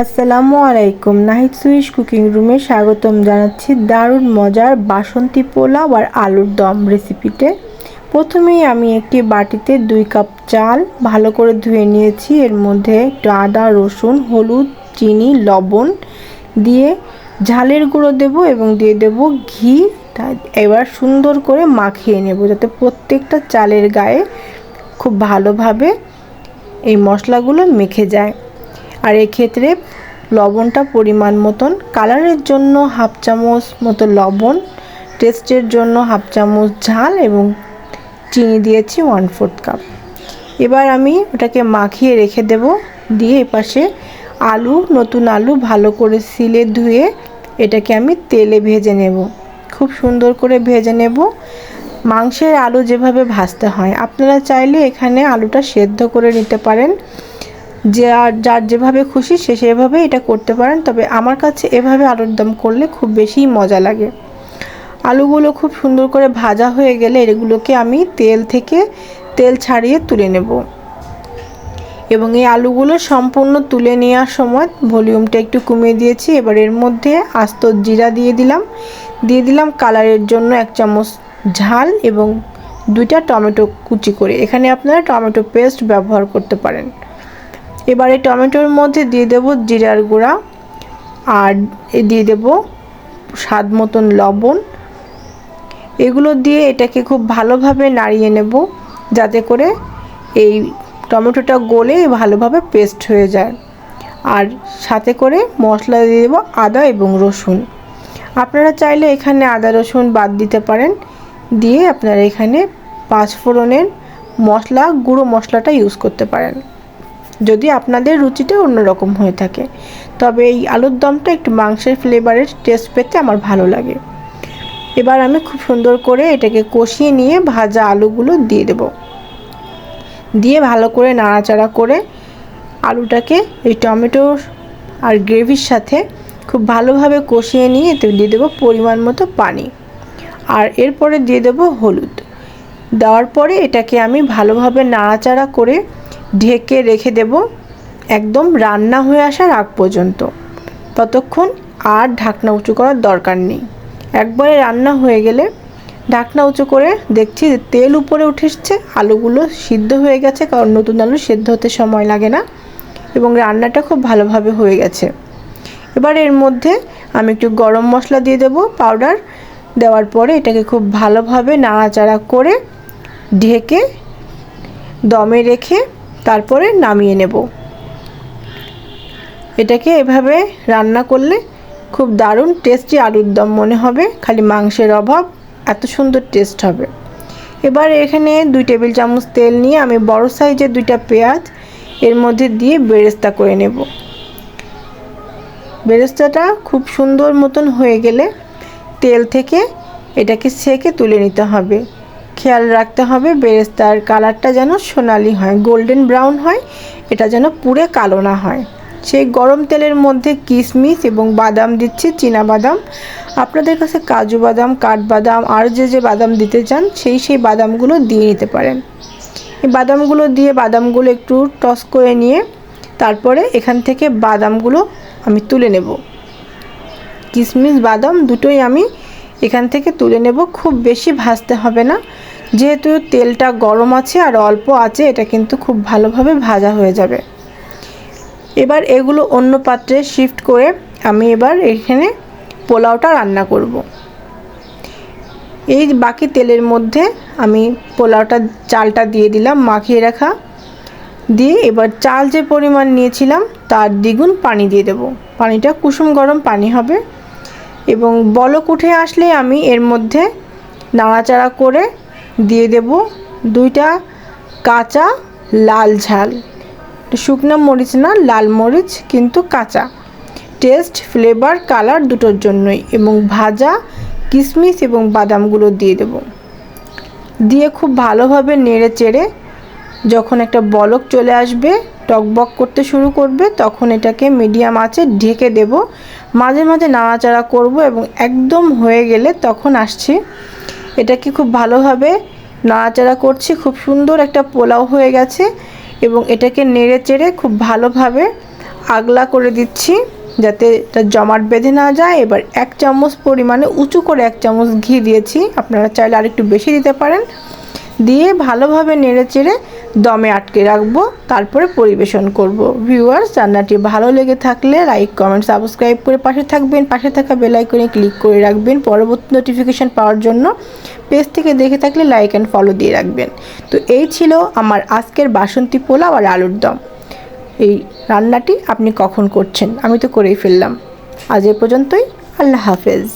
আসসালামু আলাইকুম। Nahid Swiss cooking রুমে স্বাগতম জানাচ্ছি দারুণ মজার বাসন্তী পোলাও আর আলুর দম রেসিপিতে। প্রথমেই আমি একটি বাটিতে দুই কাপ চাল ভালো করে ধুয়ে নিয়েছি। এর মধ্যে একটু আদা, রসুন, হলুদ, চিনি, লবণ দিয়ে ঝালের গুঁড়ো দেব এবং দিয়ে দেব ঘি। এবার সুন্দর করে মাখিয়ে নেব যাতে প্রত্যেকটা চালের গায়ে খুব ভালোভাবে এই মশলাগুলো মেখে যায়। আর এক্ষেত্রে লবণটা পরিমাণ মতন। কালারের জন্য হাফ চামচ মতো লবণ, টেস্টের জন্য হাফ চামচ ঝাল এবং চিনি দিয়েছি ওয়ান ফোর্থ কাপ এবার আমি ওটাকে মাখিয়ে রেখে দেব। দিয়ে এপাশে আলু, নতুন আলু ভালো করে সিলে ধুয়ে এটাকে আমি তেলে ভেজে নেব। খুব সুন্দর করে ভেজে নেব। মাংসের আলু যেভাবে ভাজতে হয়, আপনারা চাইলে এখানে আলুটা সেদ্ধ করে নিতে পারেন। যে আর যার যেভাবে খুশি সে সেভাবে এটা করতে পারেন। তবে আমার কাছে এভাবে আলুর দম করলে খুব বেশিই মজা লাগে। আলুগুলো খুব সুন্দর করে ভাজা হয়ে গেলে এগুলোকে আমি তেল থেকে তেল ছাড়িয়ে তুলে নেব। এবং এই আলুগুলো সম্পূর্ণ তুলে নেওয়ার সময় ভলিউমটা একটু কমিয়ে দিয়েছি। এবার এর মধ্যে আস্ত জিরা দিয়ে দিলাম। দিয়ে দিলাম কালারের জন্য এক চামচ ঝাল এবং দুইটা টমেটো কুচি করে। এখানে আপনারা টমেটো পেস্ট ব্যবহার করতে পারেন। এবারে টমেটোর মধ্যে দিয়ে দেব জিরার গুঁড়া আর দিয়ে দেব স্বাদ মতন লবণ। এগুলো দিয়ে এটাকে খুব ভালোভাবে নাড়িয়ে নেব যাতে করে এই টমেটোটা গলে ভালোভাবে পেস্ট হয়ে যায়। আর সাথে করে মশলা দিয়ে দেবো আদা এবং রসুন। আপনারা চাইলে এখানে আদা রসুন বাদ দিতে পারেন। দিয়ে আপনারা এখানে পাঁচফোড়নের মশলা, গুঁড়ো মশলাটা ইউজ করতে পারেন। যদি আপনাদের রুচিটা অন্যরকম হয়ে থাকে। তবে এই আলুর দমটা একটু মাংসের ফ্লেভারের টেস্ট পেতে আমার ভালো লাগে। এবার আমি খুব সুন্দর করে এটাকে কষিয়ে নিয়ে ভাজা আলুগুলো দিয়ে দেব। দিয়ে ভালো করে নাড়াচাড়া করে আলুটাকে এই টমেটো আর গ্রেভির সাথে খুব ভালোভাবে কষিয়ে নিয়ে এতে দিয়ে দেবো পরিমাণ মতো পানি। আর এরপরে দিয়ে দেবো হলুদ। দেওয়ার পরে এটাকে আমি ভালোভাবে নাড়াচাড়া করে ঢেকে রেখে দেব। একদম রান্না হয়ে আসার আগ পর্যন্ত। ততক্ষণ আর ঢাকনা উঁচু করার দরকার নেই। একবারে রান্না হয়ে গেলে ঢাকনা উঁচু করে দেখছি যে তেল উপরে উঠে এসছে, আলুগুলো সিদ্ধ হয়ে গেছে, কারণ নতুন আলু সেদ্ধ হতে সময় লাগে না, এবং রান্নাটা খুব ভালোভাবে হয়ে গেছে। এবার এর মধ্যে আমি একটু গরম মশলা দিয়ে দেব পাউডার। দেওয়ার পরে এটাকে খুব ভালোভাবে নাড়াচাড়া করে ঢেকে দমে রেখে তারপরে নামিয়ে নেব। এটাকে এভাবে রান্না করলে খুব দারুণ টেস্টি আলুর দম মনে হবে, খালি মাংসের অভাব, এত সুন্দর টেস্ট হবে। এবার এখানে দুই টেবিল চামচ তেল নিয়ে আমি বড় সাইজের দুইটা পেঁয়াজ এর মধ্যে দিয়ে বেরেস্তা করে নেব। বেরেস্তাটা খুব সুন্দর মতন হয়ে গেলে তেল থেকে এটাকে সেকে তুলে নিতে হবে। খেয়াল রাখতে হবে, বেরেস্তার কালারটা যেন সোনালি হয়, গোল্ডেন ব্রাউন হয়, এটা যেন পুরে কালো না হয়। সেই গরম তেলের মধ্যে কিশমিশ এবং বাদাম দিচ্ছি বাদাম। আপনাদের কাছে কাজু বাদাম, কাঠবাদাম, আর যে যে বাদাম দিতে চান, সেই সেই বাদামগুলো দিয়ে নিতে পারেন। এই বাদামগুলো দিয়ে বাদামগুলো একটু টস করে নিয়ে, তারপরে এখান থেকে বাদামগুলো আমি তুলে নেব। কিশমিশ বাদাম দুটোই আমি এখান থেকে তুলে নেব, খুব বেশি ভাজতে হবে না। যেহেতু তেলটা গরম আছে আর অল্প আছে, এটা কিন্তু খুব ভালোভাবে ভাজা হয়ে যাবে। এবার এগুলো অন্য পাত্রে শিফট করে আমি এবার এখানে পোলাওটা রান্না করব। এই বাকি তেলের মধ্যে আমি পোলাওটা চালটা দিয়ে দিলাম, মাখিয়ে রাখা। দিয়ে এবার চাল যে পরিমাণ নিয়েছিলাম, তার দ্বিগুণ পানি দিয়ে দেব। পানিটা কুসুম গরম পানি হবে। এবং বলক উঠে আসলে আমি এর মধ্যে নাড়াচাড়া করে দিয়ে দেব দুইটা কাঁচা লাল ঝাল। শুকনো মরিচ না, লাল মরিচ কিন্তু কাঁচা। টেস্ট ফ্লেভার কালার দুটোর জন্যই এবং ভাজা কিশমিশ এবং বাদামগুলো দিয়ে দেব। দিয়ে খুব ভালোভাবে নেড়ে চেড়ে যখন একটা বলক চলে আসবে টকবক করতে শুরু করবে, তখন এটাকে মিডিয়াম আঁচে ঢেকে দেব। মাঝে মাঝে নাড়াচাড়া করব এবং একদম হয়ে গেলে তখন আসছি। এটাকে খুব ভালোভাবে নাড়াচাড়া করছি, খুব সুন্দর একটা পোলাও হয়ে গেছে এবং এটাকে নেড়ে চেড়ে খুব ভালোভাবে আগলা করে দিচ্ছি যাতে এটা জমাট বেঁধে না যায়। এবার এক চামচ পরিমাণে, উঁচু করে এক চামচ ঘি দিয়েছি। আপনারা চাইলে আরেকটু বেশি দিতে পারেন। দিয়ে ভালোভাবে নেড়ে চেড়ে দমে আটকে রাখব, তারপরে পরিবেশন করব। ভিউয়ার্স রান্নাটি ভালো লেগে থাকলে লাইক কমেন্ট সাবস্ক্রাইব করে পাশে থাকবেন। পাশে থাকা বেল আইকনে ক্লিক করে রাখবেন পরবর্তী নোটিফিকেশন পাওয়ার জন্য। পেজ থেকে দেখে থাকলে লাইক অ্যান্ড ফলো দিয়ে রাখবেন। তো এই ছিল আমার আজকের বাসন্তী পোলাও আর আলুর দম। এই রান্নাটি আপনি কখন করছেন? আমি তো করেই ফেললাম। আজ এ পর্যন্তই, আল্লাহ হাফেজ।